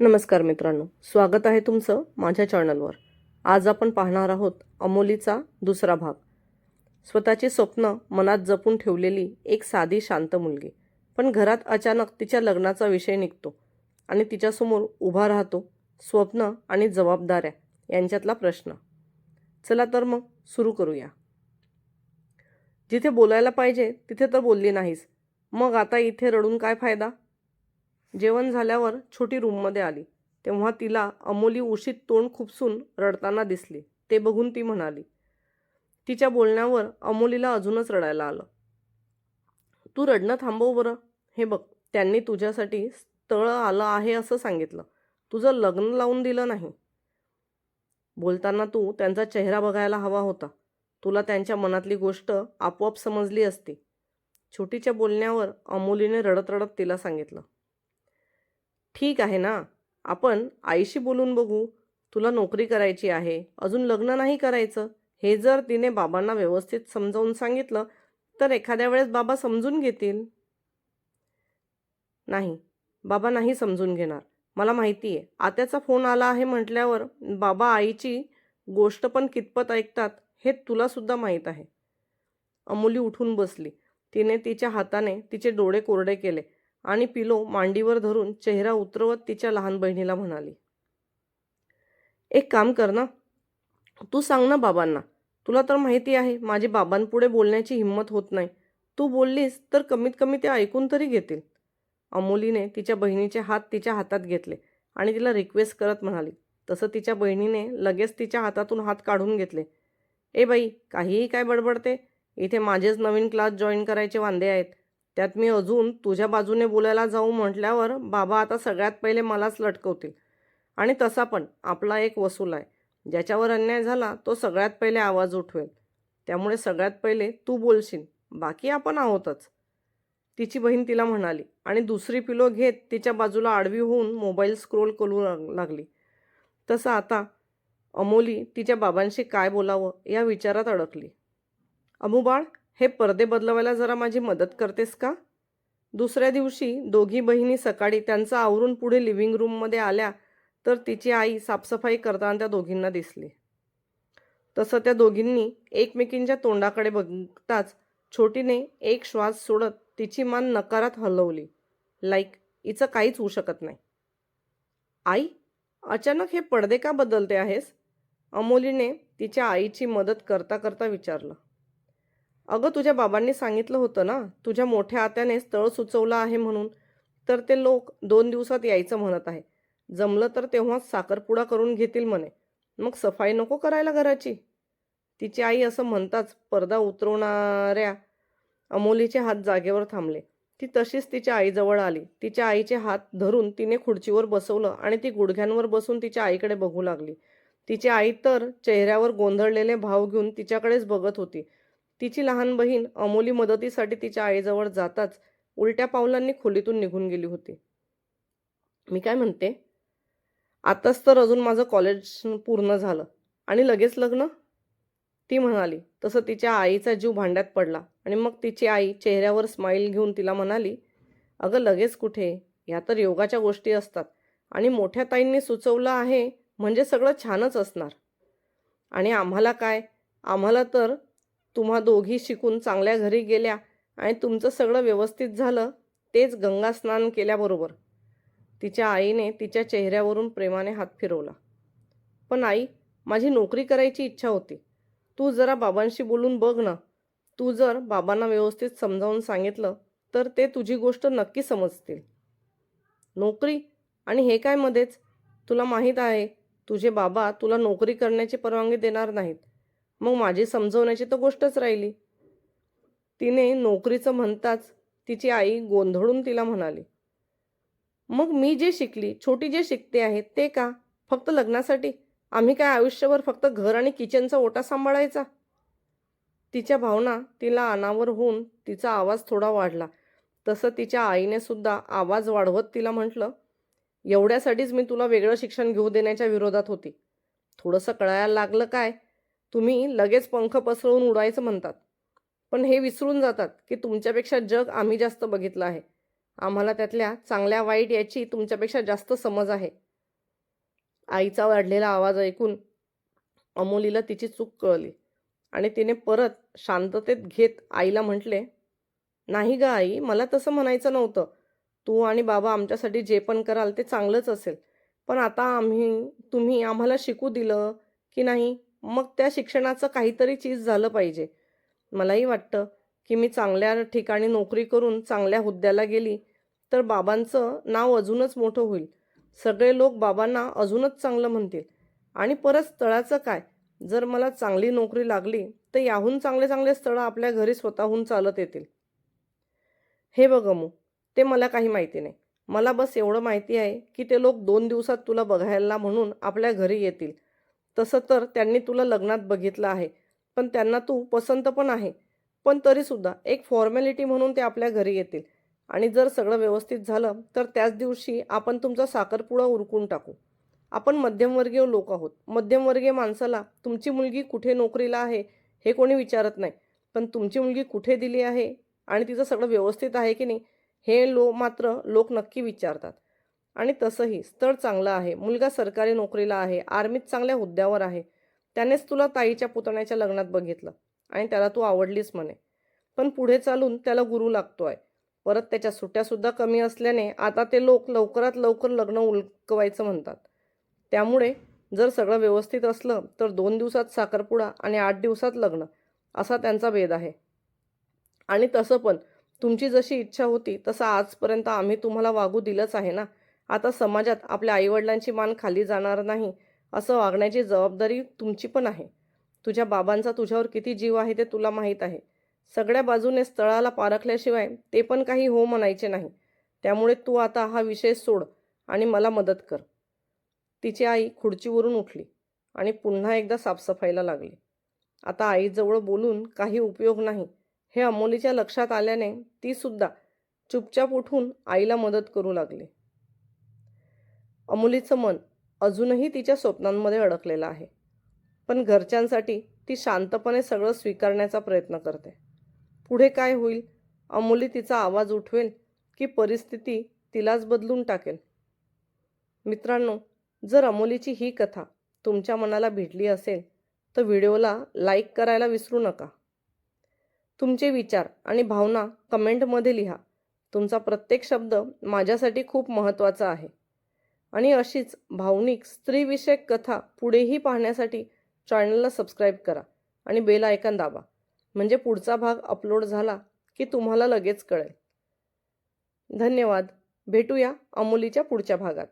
नमस्कार मित्रांनो स्वागत आहे तुमचं माझ्या चॅनलवर. आज आपण पाहणार आहोत अमोलीचा दुसरा भाग. स्वतःची स्वप्न मनात जपून ठेवलेली एक साधी शांत मुलगी. पण घरात अचानक तिच्या लग्नाचा विषय निघतो आणि तिच्यासमोर उभा राहतो स्वप्न आणि जबाबदाऱ्या यांच्यातला प्रश्न. चला तर मग सुरू करूया. जिथे बोलायला पाहिजे तिथे तर बोलली नाहीस. मग आता इथे रडून काय फायदा? जेवण झाल्यावर छोटी रूममध्ये आली. तेव्हा तिला अमोली उशीत तोंड खुपसून रडताना दिसली. ते बघून ती म्हणाली तिच्या बोलण्यावर अमोलीला अजूनच रडायला आलं. तू रडणं थांबव बरं. हे बघ त्यांनी तुझ्यासाठी स्थळ आलं आहे असं सांगितलं. तुझं लग्न लावून दिलं नाही. बोलताना तू त्यांचा चेहरा बघायला हवा होता. तुला त्यांच्या मनातली गोष्ट आपोआप समजली असती. छोटीच्या बोलण्यावर अमोलीने रडत रडत तिला सांगितलं ठीक आहे ना? आपण आईशी बोलून बघू. तुला नोकरी करायची आहे. अजून लग्न नाही करायचं. हे जर तिने बाबांना व्यवस्थित समजावून सांगितलं तर एखाद्या वेळेस बाबा समजून घेतील. नाही. बाबा नाही समजून घेणार. मला माहिती आहे आत्याचा फोन आला आहे म्हटल्यावर बाबा आईची गोष्ट पण कितपत ऐकतात हे तुलासुद्धा माहीत आहे. अमोली उठून बसली. तिने तिच्या हाताने तिचे डोळे कोरडे केले. आणि पिलो मांडीवर धरून चेहरा उतरवत तिच्या लहान बहिणीला म्हणाली एक काम कर ना. तू सांग ना बाबांना. तुला तर माहिती आहे माझी बाबांपुढे बोलण्याची हिंमत होत नाही. तू बोललीस तर कमीत कमी ते ऐकून तरी घेतील. अमोलीने तिच्या बहिणीचे हात तिच्या हातात घेतले आणि तिला रिक्वेस्ट करत म्हणाली. तसं तिच्या बहिणीने लगेच तिच्या हातातून हात काढून घेतले. ए बाई काहीही काय बडबडते? इथे माझेच नवीन क्लास जॉईन करायचे वांदे आहेत. त्यात मी अजून तुझ्या बाजूने बोलायला जाऊ म्हटल्यावर बाबा आता सगळ्यात पहिले मलाच लटकवतील. आणि तसा पण आपला एक वसूल आहे. ज्याच्यावर अन्याय झाला तो सगळ्यात पहिले आवाज उठवेल. त्यामुळे सगळ्यात पहिले तू बोलशील बाकी आपण आहोतच. तिची बहीण तिला म्हणाली आणि दुसरी पिलो घेत तिच्या बाजूला आडवी होऊन मोबाईल स्क्रोल करू लाग- लागली. तसं आता अमोली तिच्या बाबांशी काय बोलावं या विचारात अडकली. अमुबाळ हे पडदे बदलवायला जरा माझी मदत करतेस का? दुसऱ्या दिवशी दोघी बहिणी सकाळी त्यांचं आवरून पुढे लिव्हिंग रूममध्ये आल्या तर तिची आई साफसफाई करताना त्या दोघींना दिसली. तसं त्या दोघींनी एकमेकींच्या तोंडाकडे बघताच छोटीने एक श्वास सोडत तिची मान नकारात हलवली. लाईक हिचं काहीच होऊ शकत नाही. आई अचानक हे पडदे का बदलते आहेस? अमोलीने तिच्या आईची मदत करता करता विचारलं. अगं तुझ्या बाबांनी सांगितलं होतं ना तुझ्या मोठ्या आत्याने स्थळ सुचवलं आहे म्हणून. तर ते लोक दोन दिवसात यायचं म्हणत आहे. जमलं तर तेव्हाच साखरपुडा करून घेतील म्हणे. मग सफाई नको करायला घराची. तिची आई असं म्हणताच पडदा उतरवणाऱ्या अमोलीचे हात जागेवर थांबले. ती तशीच तिच्या आईजवळ आली. तिच्या आईचे हात धरून तिने खुर्चीवर बसवलं आणि ती गुडघ्यांवर बसून तिच्या आईकडे बघू लागली. तिची आई तर चेहऱ्यावर गोंधळलेले भाव घेऊन तिच्याकडेच बघत होती. तिची लहान बहीण अमोली मदतीसाठी तिच्या आईजवळ जाताच उलट्या पावलांनी खोलीतून निघून गेली होती. मी काय म्हणते? आताच तर अजून माझं कॉलेज पूर्ण झालं. आणि लगेच लग्न? ती म्हणाली तसं तिच्या आईचा जीव भांड्यात पडला. आणि मग तिची आई चेहऱ्यावर स्माईल घेऊन तिला म्हणाली अगं लगेच कुठे? ह्या तर योगाच्या गोष्टी असतात. आणि मोठ्या ताईंनी सुचवलं आहे म्हणजे सगळं छानच असणार. आणि आम्हाला काय? आम्हाला तर तुम्हा दोघी शिकून चांगल्या घरी गेल्या आणि तुमचं सगळं व्यवस्थित झालं तेच गंगा स्नान केल्याबरोबर. तिच्या आईने तिच्या चेहऱ्यावरून प्रेमाने हात फिरवला. पण आई माझी नोकरी करायची इच्छा होती. तू जरा बाबांशी बोलून बघ ना. तू जर बाबांना व्यवस्थित समजावून सांगितलं तर ते तुझी गोष्ट नक्की समजतील. नोकरी? आणि हे काय मध्येच? तुला माहीत आहे तुझे बाबा तुला नोकरी करण्याची परवानगी देणार नाहीत. मग माझी समजवण्याची तर गोष्टच राहिली. तिने नोकरीचं म्हणताच तिची आई गोंधळून तिला म्हणाली मग मी जे शिकली छोटी जे शिकते आहे ते का? फक्त लग्नासाठी? आम्ही काय आयुष्यभर फक्त घर आणि किचनचा ओटा सांभाळायचा? तिच्या भावना तिला अनावर होऊन तिचा आवाज थोडा वाढला. तसं तिच्या आईने सुद्धा आवाज वाढवत तिला म्हटलं एवढ्यासाठीच मी तुला वेगळं शिक्षण घेऊ देण्याच्या विरोधात होती. थोडंसं कळायला लागलं काय? तुम्ही लगेच पंख पसरवून उडायचं म्हणतात. पण हे विसरून जातात की तुमच्यापेक्षा जग आम्ही जास्त बघितलं आहे. आम्हाला त्यातल्या चांगल्या वाईट याची तुमच्यापेक्षा जास्त समज आहे. आईचा वाढलेला आवाज ऐकून अमोलीला तिची चूक कळली आणि तिने परत शांततेत घेत आईला म्हटले नाही ग आई मला तसं म्हणायचं नव्हतं. तू आणि बाबा आमच्यासाठी जे पण कराल ते चांगलंच असेल. पण आता आम्ही तुम्ही आम्हाला शिकू दिलं की नाही? मग त्या शिक्षणाचं काहीतरी चीज झालं पाहिजे. मलाही वाटतं की मी चांगल्या ठिकाणी नोकरी करून चांगल्या हुद्द्याला गेली तर बाबांचं नाव अजूनच मोठं होईल. सगळे लोक बाबांना अजूनच चांगलं म्हणतील. आणि परत स्थळाचं काय? जर मला चांगली नोकरी लागली तर याहून चांगले चांगले स्थळं आपल्या घरी स्वतःहून चालत येतील. हे बघ मू ते मला काही माहिती नाही. मला बस एवढं माहिती आहे की ते लोक दोन दिवसात तुला बघायला म्हणून आपल्या घरी येतील. तसं तर त्यांनी तुला लग्नात बघितलं आहे पण त्यांना तू पसंत पण आहे. पण तरीसुद्धा एक फॉर्मॅलिटी म्हणून ते आपल्या घरी येतील. आणि जर सगळं व्यवस्थित झालं तर त्याच दिवशी आपण तुमचा साखरपुडा उरकून टाकू. आपण मध्यमवर्गीय लोक आहोत. मध्यमवर्गीय माणसाला तुमची मुलगी कुठे नोकरीला आहे हे कोणी विचारत नाही. पण तुमची मुलगी कुठे दिली आहे आणि तिचं सगळं व्यवस्थित आहे की नाही हे लो मात्र लोक नक्की विचारतात. आणि तसंही स्थळ चांगलं आहे मुलगा सरकारी नोकरीला आहे आर्मीत चांगल्या हुद्द्यावर आहे. त्यानेच तुला ताईच्या पुतण्याच्या लग्नात बघितलं आणि त्याला तू आवडलीस म्हणे. पण पुढे चालून त्याला गुरु लागतोय. परत त्याच्या सुट्ट्यासुद्धा कमी असल्याने आता ते लोक लवकरात लवकर लग्न उलकवायचं म्हणतात. त्यामुळे जर सगळं व्यवस्थित असलं तर दोन दिवसात साखरपुडा आणि आठ दिवसात लग्न असा त्यांचा भेद आहे. आणि तसं पण तुमची जशी इच्छा होती तसं आजपर्यंत आम्ही तुम्हाला वागू दिलंच आहे ना? आता समाजात आपल्या आईवडिलांची मान खाली जाणार नाही असं वागण्याची जबाबदारी तुमची पण आहे. तुझ्या बाबांचा तुझ्यावर किती जीव आहे ते तुला माहीत आहे. सगळ्या बाजूने स्थळाला पारखल्याशिवाय ते पण काही हो म्हणायचे नाही. त्यामुळे तू आता हा विषय सोड आणि मला मदत कर. तिची आई खुर्चीवरून उठली आणि पुन्हा एकदा साफसफाईला लागली. आता आईजवळ बोलून काही उपयोग नाही. हे अमोलीच्या लक्षात आल्याने तीसुद्धा चुपचाप उठून आईला मदत करू लागली. अमुलीचं मन अजूनही तिच्या स्वप्नांमध्ये अडकलेलं आहे. पण घरच्यांसाठी ती शांतपणे सगळं स्वीकारण्याचा प्रयत्न करते. पुढे काय होईल? अमुली तिचा आवाज उठवेल की परिस्थिती तिलाच बदलून टाकेल मित्रांनो जर अमुलीची ही कथा तुमच्या मनाला भिडली असेल तर व्हिडिओला लाईक करायला विसरू नका. तुमचे विचार आणि भावना कमेंटमध्ये लिहा. तुमचा प्रत्येक शब्द माझ्यासाठी खूप महत्त्वाचा आहे. आणि अशीच भावनिक स्त्रीविषयक कथा पुढेही पाहण्यासाठी चॅनलला सबस्क्राईब करा आणि बेल आयकन दाबा. म्हणजे पुढचा भाग अपलोड झाला की तुम्हाला लगेच कळेल. धन्यवाद. भेटूया अमोलीच्या पुढच्या भागात.